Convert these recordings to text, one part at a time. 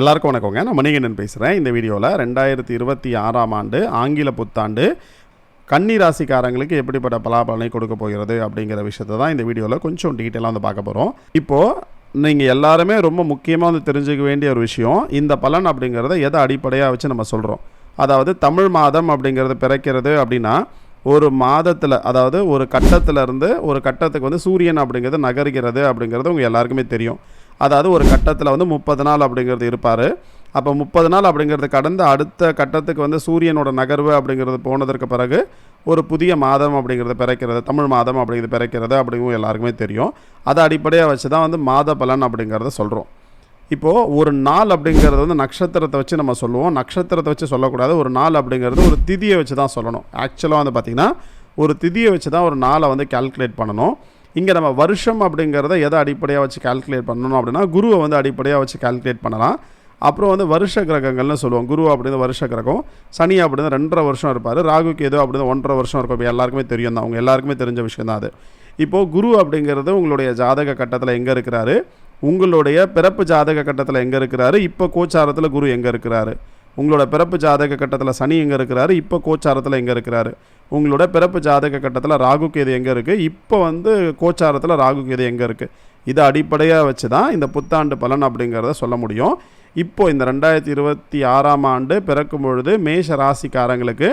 எல்லாருக்கும் வணக்கங்க. நான் மணிகண்டன் பேசுகிறேன் இந்த வீடியோவில் ரெண்டாயிரத்தி இருபத்தி ஆறாம் ஆண்டு ஆங்கில புத்தாண்டு கன்னி ராசிக்காரங்களுக்கு எப்படிப்பட்ட பலாபலனை கொடுக்க போகிறது அப்படிங்கிற விஷயத்தை தான் இந்த வீடியோவில் கொஞ்சம் டீட்டெயிலாக வந்து பார்க்க போகிறோம் இப்போது நீங்கள் எல்லாருமே ரொம்ப முக்கியமாக வந்து தெரிஞ்சுக்க வேண்டிய ஒரு விஷயம் இந்த பலன் அப்படிங்கிறத எதை அடிப்படையாக வச்சு நம்ம சொல்கிறோம் அதாவது தமிழ் மாதம் அப்படிங்கிறது பிறக்கிறது அப்படின்னா ஒரு மாதத்தில் அதாவது ஒரு கட்டத்திலேருந்து ஒரு கட்டத்துக்கு வந்து சூரியன் அப்படிங்கிறது நகர்கிறது அப்படிங்கிறது உங்கள் எல்லாருக்குமே தெரியும். அதாவது ஒரு கட்டத்தில் வந்து முப்பது நாள் அப்படிங்கிறது இருப்பார். அப்போ முப்பது நாள் அப்படிங்கிறது கடந்து அடுத்த கட்டத்துக்கு வந்து சூரியனோட நகர்வு அப்படிங்கிறது போனதற்கு பிறகு ஒரு புதிய மாதம் அப்படிங்கிறது பிறக்கிறது தமிழ் மாதம் அப்படிங்கிறது பிறக்கிறது அப்படிங்கும் எல்லாருக்குமே தெரியும். அதை அடிப்படையாக வச்சு தான் வந்து மாத பலன் அப்படிங்கிறத சொல்கிறோம் இப்போது ஒரு நாள் அப்படிங்கிறது வந்து நட்சத்திரத்தை வச்சு நம்ம சொல்லுவோம். நட்சத்திரத்தை வச்சு சொல்லக்கூடாது. ஒரு நாள் அப்படிங்கிறது ஒரு திதியை வச்சு தான் சொல்லணும் ஆக்சுவலாக வந்து பார்த்திங்கன்னா ஒரு திதியை வச்சு தான் ஒரு நாளை வந்து கால்குலேட் பண்ணணும். இங்கே நம்ம வருஷம் அப்படிங்கிறத எதை அடிப்படையாக வச்சு கால்குலேட் பண்ணணும் அப்படின்னா குருவை வந்து அடிப்படையாக வச்சு கால்குலேட் பண்ணலாம். அப்புறம் வந்து வருஷ கிரகங்கள்னு சொல்லுவோம். குரு அப்படின்னு வருஷ கிரகம். சனி அப்படின்னு ரெண்டரை வருஷம் இருப்பார். ராகுக்கு கேது அப்படின்னு ஒன்றரை வருஷம் இருக்கும். இப்போ எல்லாருக்குமே தெரியும் தான். அவங்க எல்லாருக்குமே தெரிஞ்ச விஷயம் தான் அது. இப்போது குரு அப்படிங்கிறது உங்களுடைய ஜாதக கட்டத்தில் எங்கே இருக்கிறாரு? உங்களுடைய பிறப்பு ஜாதக கட்டத்தில் எங்கே இருக்கிறாரு? இப்போ கோச்சாரத்தில் குரு எங்கே இருக்கிறாரு? உங்களோட பிறப்பு ஜாதக கட்டத்தில் சனி எங்கே இருக்கிறாரு? இப்போ கோச்சாரத்தில் எங்கே இருக்கிறாரு? உங்களோட பிறப்பு ஜாதக கட்டத்தில் ராகு கேது எங்கே இருக்குது இப்போ வந்து கோச்சாரத்தில் ராகு கேது எங்கே இருக்குது இதை அடிப்படையாக வச்சு தான் இந்த புத்தாண்டு பலன் அப்படிங்கிறத சொல்ல முடியும். இப்போது இந்த ரெண்டாயிரத்தி இருபத்தி ஆறாம் ஆண்டு பிறக்கும் பொழுது மேஷ ராசிக்காரங்களுக்கு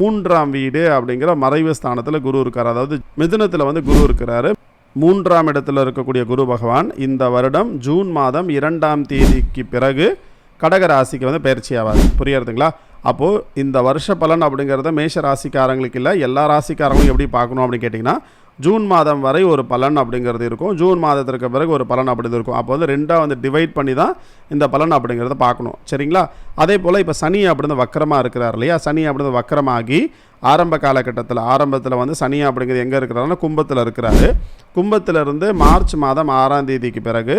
மூன்றாம் வீடு அப்படிங்கிற மறைவு ஸ்தானத்தில் குரு இருக்கார். அதாவது மிதுனத்தில் வந்து குரு இருக்கிறாரு. மூன்றாம் இடத்துல இருக்கக்கூடிய குரு பகவான் இந்த வருடம் ஜூன் மாதம் இரண்டாம் தேதிக்கு பிறகு கடக ராசிக்கு வந்து பயிற்சி ஆவார் புரியறதுங்களா? அப்போது இந்த வருஷ பலன் அப்படிங்கிறத மேஷ ராசிக்காரங்களுக்கு இல்லை எல்லா ராசிக்காரங்களும் எப்படி பார்க்கணும் அப்படின்னு கேட்டிங்கன்னா ஜூன் மாதம் வரை ஒரு பலன் அப்படிங்கிறது இருக்கும். ஜூன் மாதத்திற்கு பிறகு ஒரு பலன் அப்படிங்கிறது இருக்கும். அப்போ வந்து ரெண்டாக வந்து டிவைட் பண்ணி தான் இந்த பலன் அப்படிங்கிறத பார்க்கணும். சரிங்களா? அதே போல் இப்போ சனி அப்படின்னு வக்கரமாக இருக்கிறார் இல்லையா? சனி அப்படின்னு வக்கரமாகி ஆரம்ப காலகட்டத்தில் ஆரம்பத்தில் வந்து சனி அப்படிங்கிறது எங்கே இருக்கிறாருன்னா கும்பத்தில் இருக்கிறாரு. கும்பத்திலிருந்து மார்ச் மாதம் ஆறாம் தேதிக்கு பிறகு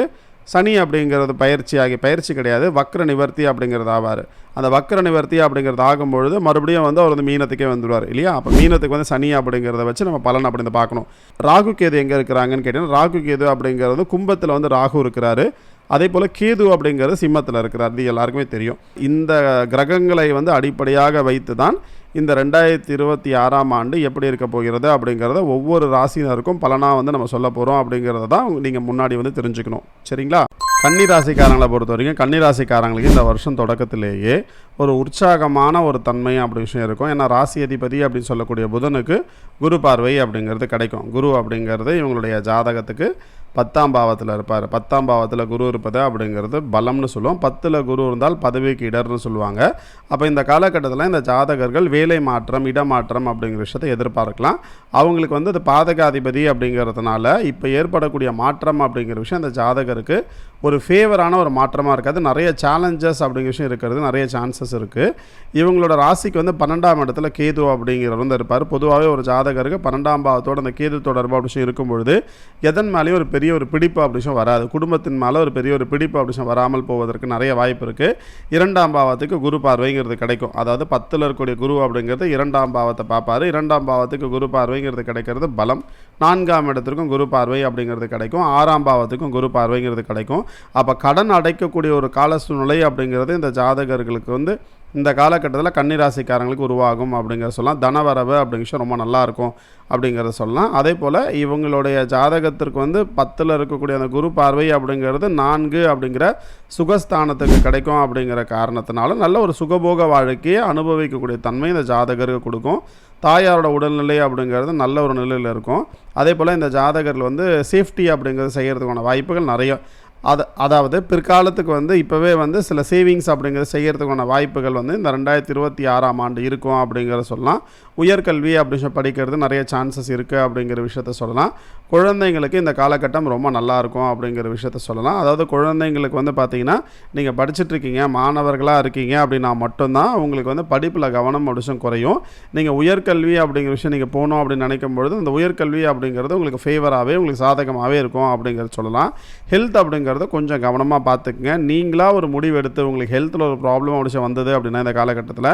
சனி அப்படிங்கிறது பயிற்சி ஆகி பயிற்சி கிடையாது வக்ர நிவர்த்தி அப்படிங்கிறது ஆவார். அந்த வக்ர நிவர்த்தி அப்படிங்கிறது ஆகும்பொழுது மறுபடியும் வந்து அவர் வந்து மீனத்துக்கே வந்துடுவார் இல்லையா? அப்போ மீனத்துக்கு வந்து சனி அப்படிங்கிறத வச்சு நம்ம பலன் அப்படின்னு பார்க்கணும். ராகு கேது எங்கே இருக்கிறாங்கன்னு கேட்டிங்கன்னா ராகு கேது அப்படிங்கிறது கும்பத்தில் வந்து ராகு இருக்கிறாரு. அதே போல் கேது அப்படிங்கிறது சிம்மத்தில் இருக்கிறார் இது எல்லாருக்குமே தெரியும். இந்த கிரகங்களை வந்து அடிப்படையாக வைத்து தான் இந்த ரெண்டாயிரத்தி இருபத்தி ஆறாம் ஆண்டு எப்படி இருக்க போகிறது அப்படிங்கிறத ஒவ்வொரு ராசினருக்கும் பலனாக வந்து நம்ம சொல்ல போகிறோம் அப்படிங்கிறத தான் நீங்கள் முன்னாடி வந்து தெரிஞ்சுக்கணும். சரிங்களா? கன்னி ராசிக்காரங்களை பொறுத்த வரைக்கும் கன்னி ராசிக்காரங்களுக்கு இந்த வருஷம் தொடக்கத்திலேயே ஒரு உற்சாகமான ஒரு தன்மை அப்படி விஷயம் இருக்கும். ஏன்னா ராசி அதிபதி அப்படின்னு சொல்லக்கூடிய புதனுக்கு குரு பார்வை அப்படிங்கிறது கிடைக்கும். குரு அப்படிங்கிறது இவங்களுடைய ஜாதகத்துக்கு பத்தாம் பாவத்தில் இருப்பார். பத்தாம் பாவத்தில் குரு இருப்பது அப்படிங்கிறது பலம்னு சொல்லுவோம். பத்தில் குரு இருந்தால் பதவிக்கு இடர்னு சொல்லுவாங்க. அப்போ இந்த காலகட்டத்தில் இந்த ஜாதகர்கள் வேலை மாற்றம் இடமாற்றம் அப்படிங்கிற விஷயத்தை எதிர்பார்க்கலாம். அவங்களுக்கு வந்து அது பாதகாதிபதி அப்படிங்கிறதுனால இப்போ ஏற்படக்கூடிய மாற்றம் அப்படிங்கிற விஷயம் அந்த ஜாதகருக்கு ஒரு ஃபேவரான ஒரு மாற்றமாக இருக்காது நிறைய சேலஞ்சஸ் அப்படிங்கிற விஷயம் இருக்கிறது. நிறைய சான்சஸ் இருக்குது இவங்களோட ராசிக்கு வந்து பன்னெண்டாம் இடத்துல கேது அப்படிங்கிறவர் வந்து இருப்பார். பொதுவாகவே ஒரு ஜாதகருக்கு பன்னெண்டாம் பாவத்தோடு அந்த கேது தொடர்பு அப்படி விஷயம் இருக்கும் பொழுது எதன் மேலேயும் ஒரு பெரிய பெரிய ஒரு பிடிப்பு அப்படிஷம் வராது. குடும்பத்தின் மேலே ஒரு பெரிய ஒரு பிடிப்பு அப்படி வராமல் போவதற்கு நிறைய வாய்ப்பு இருக்குது இரண்டாம் பாவத்துக்கு குரு பார்வைங்கிறது கிடைக்கும். அதாவது பத்தில் இருக்கக்கூடிய குரு அப்படிங்கிறது இரண்டாம் பாவத்தை பார்ப்பாரு. இரண்டாம் பாவத்துக்கு குரு பார்வைங்கிறது கிடைக்கிறது பலம். நான்காம் இடத்திற்கும் குரு பார்வை அப்படிங்கிறது கிடைக்கும். ஆறாம் பாவத்துக்கும் குரு பார்வைங்கிறது கிடைக்கும். அப்போ கடன் அடைக்கக்கூடிய ஒரு கால சூழ்நிலை அப்படிங்கிறது இந்த ஜாதகர்களுக்கு வந்து இந்த காலகட்டத்தில் கன்னிராசிக்காரங்களுக்கு உருவாகும் அப்படிங்கிற சொல்லலாம். தனவரவு அப்படிங்கிற விஷயம் ரொம்ப நல்லாயிருக்கும் அப்படிங்கிறத சொல்லலாம். அதே போல் இவங்களுடைய ஜாதகத்திற்கு வந்து பத்தில் இருக்கக்கூடிய அந்த குரு பார்வை அப்படிங்கிறது நான்கு அப்படிங்கிற சுகஸ்தானத்துக்கு கிடைக்கும் அப்படிங்கிற காரணத்தினால நல்ல ஒரு சுகபோக வாழ்க்கையை அனுபவிக்கக்கூடிய தன்மை இந்த ஜாதகருக்கு கொடுக்கும். தாயாரோட உடல்நிலை அப்படிங்கிறது நல்ல ஒரு நிலையில் இருக்கும். அதே போல் இந்த ஜாதகர்கள் வந்து சேஃப்டி அப்படிங்கிறது செய்கிறதுக்கான வாய்ப்புகள் நிறைய. அது அதாவது பிற்காலத்துக்கு வந்து இப்போவே வந்து சில சேவிங்ஸ் அப்படிங்கிறது செய்கிறதுக்கான வாய்ப்புகள் வந்து இந்த ரெண்டாயிரத்தி இருபத்தி ஆறாம் ஆண்டு இருக்கும் அப்படிங்கிறத சொல்லலாம். உயர்கல்வி அப்படி சொல்லி படிக்கிறது நிறைய சான்சஸ் இருக்குது அப்படிங்கிற விஷயத்த சொல்லலாம். குழந்தைங்களுக்கு இந்த காலகட்டம் ரொம்ப நல்லாயிருக்கும் அப்படிங்கிற விஷயத்த சொல்லலாம். அதாவது குழந்தைங்களுக்கு வந்து பார்த்தீங்கன்னா நீங்கள் படிச்சுட்ருக்கீங்க மாணவர்களாக இருக்கீங்க அப்படின்னா மட்டும்தான் உங்களுக்கு வந்து படிப்பில் கவனம் ஒரு குறையும். நீங்கள் உயர்கல்வி அப்படிங்கிற விஷயம் நீங்கள் போகணும் அப்படின்னு நினைக்கும் பொழுது இந்த உயர்கல்வி அப்படிங்கிறது உங்களுக்கு ஃபேவராகவே உங்களுக்கு சாதகமாகவே இருக்கும் அப்படிங்கிறது சொல்லலாம். ஹெல்த் அப்படிங்கிறது அப்படிங்கிறத கொஞ்சம் கவனமாக பார்த்துக்குங்க. நீங்களாக ஒரு முடிவு எடுத்து உங்களுக்கு ஹெல்த்தில் ஒரு ப்ராப்ளம் அப்படி வந்தது அப்படின்னா இந்த காலகட்டத்தில்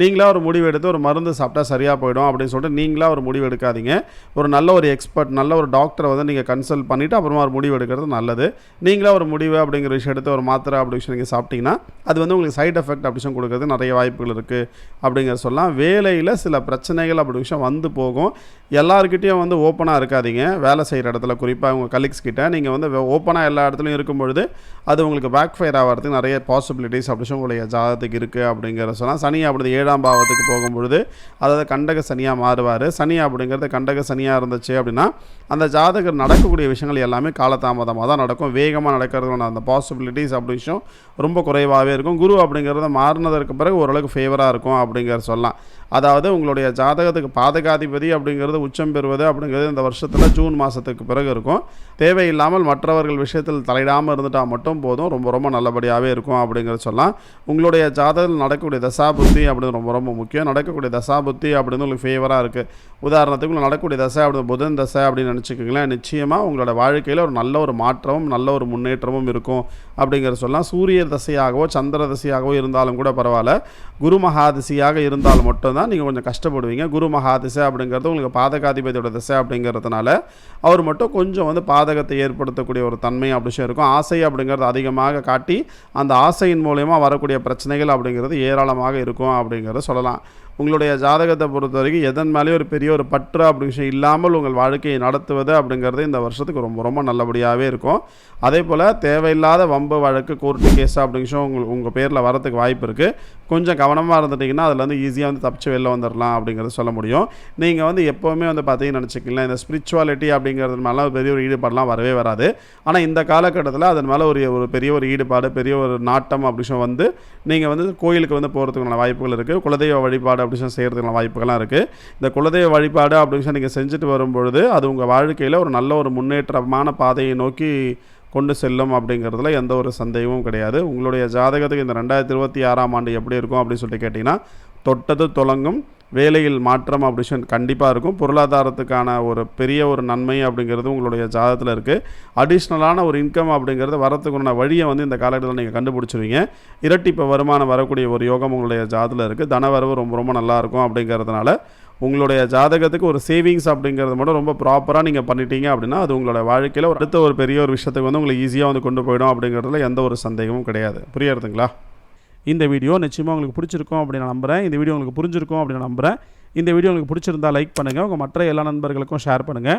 நீங்களாக ஒரு முடிவு எடுத்து ஒரு மருந்து சாப்பிட்டா சரியாக போயிடும் அப்படின்னு சொல்லிட்டு நீங்களாக ஒரு முடிவு எடுக்காதீங்க. ஒரு நல்ல ஒரு எக்ஸ்பர்ட் நல்ல ஒரு டாக்டரை வந்து நீங்கள் கன்சல்ட் பண்ணிவிட்டு அப்புறமா ஒரு முடிவு எடுக்கிறது நல்லது. நீங்களாக ஒரு முடிவு அப்படிங்கிற விஷயம் எடுத்து ஒரு மாத்திரை அப்படி விஷயம் நீங்கள் சாப்பிட்டீங்கன்னா அது வந்து உங்களுக்கு சைட் எஃபெக்ட் அப்படி விஷயம் கொடுக்கறது நிறைய வாய்ப்புகள் இருக்குது அப்படிங்கிற சொல்லலாம். வேலையில் சில பிரச்சனைகள் அப்படி விஷயம் வந்து போகும். எல்லாருக்கிட்டேயும் வந்து ஓப்பனாக இருக்காதீங்க. வேலை செய்கிற இடத்துல குறிப்பாக உங்கள் கலீக்ஸ் கிட்டே நீங்கள் வந்து ஓப்பனாக எல்லா இடத்துலையும் இருக்கும் பொழுது அது உங்களுக்கு பேக் ஃபயர் ஆகிறதுக்கு நிறைய பாசிபிலிட்டிஸ் அப்படி உங்களுடைய ஜாதகத்துக்கு இருக்குது அப்படிங்கிற சொன்னால் சனி அப்படி ஏழாம் பாவத்துக்கு போகும்பொழுது அதாவது கண்டக சனியாக மாறுவார். சனி அப்படிங்கிறது கண்டக சனியாக இருந்துச்சு அப்படின்னா அந்த ஜாதகர் நடக்கக்கூடிய விஷயங்கள் எல்லாமே காலதாமதமாக தான் நடக்கும். வேகமாக நடக்கிறதுக்கான அந்த பாசிபிலிட்டிஸ் அப்படி விஷயம் ரொம்ப குறைவாகவே இருக்கும். குரு அப்படிங்கிறது மாறினதற்கு பிறகு ஓரளவுக்கு ஃபேவராக இருக்கும் அப்படிங்கிற சொல்லலாம். அதாவது உங்களுடைய ஜாதகத்துக்கு பாதகாதிபதி அப்படிங்கிறது உச்சம் பெறுவது அப்படிங்கிறது இந்த வருஷத்தில் ஜூன் மாதத்துக்கு பிறகு இருக்கும். தேவையில்லாமல் மற்றவர்கள் விஷயத்தில் தலையிடாமல் இருந்துட்டால் மட்டும் போதும். ரொம்ப ரொம்ப நல்லபடியாகவே இருக்கும் அப்படிங்கிறத சொல்லலாம். உங்களுடைய ஜாதகத்தில் நடக்கக்கூடிய தசா புத்தி அப்படின்னு ரொம்ப ரொம்ப முக்கியம். நடக்கக்கூடிய தசா புத்தி அப்படின்னு உங்களுக்கு ஃபேவராக இருக்குது உதாரணத்துக்கு நடக்கக்கூடிய தசை அப்படின்னு புதன் தசை அப்படின்னு நினச்சிக்கோங்களேன். நிச்சயமாக உங்களோட வாழ்க்கையில் ஒரு நல்ல ஒரு மாற்றமும் நல்ல ஒரு முன்னேற்றமும் இருக்கும் அப்படிங்கிற சொல்லலாம். சூரிய தசையாகவோ சந்திர தசையாகவோ இருந்தாலும் கூட பரவாயில்ல. குரு மகாதிசையாக இருந்தால் மட்டும்தான் நீங்கள் கொஞ்சம் கஷ்டப்படுவீங்க. குரு மகாதிசை அப்படிங்கிறது உங்களுக்கு பாதகாதிபதியோட திசை அப்படிங்கிறதுனால அவர் மட்டும் கொஞ்சம் வந்து பாதகத்தை ஏற்படுத்தக்கூடிய ஒரு தன்மை அப்படிஷம் இருக்கும். ஆசை அப்படிங்கிறது அதிகமாக காட்டி அந்த ஆசையின் மூலயமா வரக்கூடிய பிரச்சனைகள் அப்படிங்கிறது ஏராளமாக இருக்கும் அப்படிங்கிறத சொல்லலாம். உங்களுடைய ஜாதகத்தை பொறுத்த வரைக்கும் எதன் மேலேயும் ஒரு பெரிய ஒரு பற்று அப்படி விஷயம் இல்லாமல் உங்கள் வாழ்க்கையை நடத்துவது அப்படிங்கிறது இந்த வருஷத்துக்கு ரொம்ப ரொம்ப நல்லபடியாகவே இருக்கும். அதே போல் தேவையில்லாத வம்பு வழக்கு கோர்ட்டு கேஸ் அப்படிங்க விஷயம் உங்கள் உங்கள் பேரில் வரத்துக்கு வாய்ப்பு இருக்குது கொஞ்சம் கவனமாக இருந்துட்டிங்கன்னா அதில் வந்து ஈஸியாக வந்து தப்பிச்சு வெளில வந்துடலாம் அப்படிங்கிறத சொல்ல முடியும். நீங்கள் வந்து எப்போவுமே வந்து பார்த்தீங்கன்னு நினச்சிக்கலாம் இந்த ஸ்பிரிச்சுவாலிட்டி அப்படிங்கிறது மேலே பெரிய ஒரு ஈடுபாடெலாம் வரவே வராது. ஆனால் இந்த காலகட்டத்தில் அதன் மேலே ஒரு ஒரு பெரிய ஒரு ஈடுபாடு பெரிய ஒரு நாட்டம் அப்படி விஷயம் வந்து நீங்கள் வந்து கோயிலுக்கு வந்து போகிறதுக்கான வாய்ப்புகள் இருக்குது குலதெய்வ வழிபாடு அப்படி விஷயம் செய்கிறதுக்கான வாய்ப்புகள்லாம் இருக்குது இந்த குலதெய்வ வழிபாடு அப்படின்னு சொல்லி நீங்கள் செஞ்சுட்டு வரும்பொழுது அது உங்கள் வாழ்க்கையில் ஒரு நல்ல ஒரு முன்னேற்றமான பாதையை நோக்கி கொண்டு செல்லும் அப்படிங்கிறதுல எந்த ஒரு சந்தேகமும் கிடையாது. உங்களுடைய ஜாதகத்துக்கு இந்த ரெண்டாயிரத்தி இருபத்தி ஆறாம் ஆண்டு எப்படி இருக்கும் அப்படின்னு சொல்லிட்டு கேட்டிங்கன்னா தொட்டது தொடங்கும் வேலையில் மாற்றம் அப்படி கண்டிப்பாக இருக்கும். பொருளாதாரத்துக்கான ஒரு பெரிய ஒரு நன்மை அப்படிங்கிறது உங்களுடைய ஜாதகத்தில் இருக்குது அடிஷ்னலான ஒரு இன்கம் அப்படிங்கிறது வரத்துக்குண்டான வழியை வந்து இந்த காலகட்டத்தில் நீங்கள் கண்டுபிடிச்சிருவீங்க. இரட்டிப்பு வருமானம் வரக்கூடிய ஒரு யோகம் உங்களுடைய ஜாதத்தில் இருக்குது தனவரவு ரொம்ப ரொம்ப நல்லாயிருக்கும் அப்படிங்கிறதுனால உங்களுடைய ஜாதகத்துக்கு ஒரு சேவிங்ஸ் அப்படிங்கிறது மட்டும் ரொம்ப ப்ராப்பராக நீங்கள் பண்ணிட்டீங்க அப்படின்னா அது உங்களோட வாழ்க்கையில் ஒரு அடுத்த ஒரு பெரிய ஒரு விஷயத்துக்கு வந்து உங்களுக்கு ஈஸியாக வந்து கொண்டு போயிடும் அப்படிங்கிறதுல எந்த ஒரு சந்தேகமும் கிடையாது. புரியுறதுங்களா? இந்த வீடியோ நிச்சயமாக உங்களுக்கு பிடிச்சிருக்கும் அப்படின்னு நான் நம்புகிறேன் இந்த வீடியோ உங்களுக்கு புரிஞ்சிருக்கும் அப்படின்னு நம்புகிறேன் இந்த வீடியோ உங்களுக்கு பிடிச்சிருந்தா லைக் பண்ணுங்கள் உங்கள் மற்ற எல்லா நண்பர்களுக்கும் ஷேர் பண்ணுங்கள்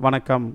வணக்கம்.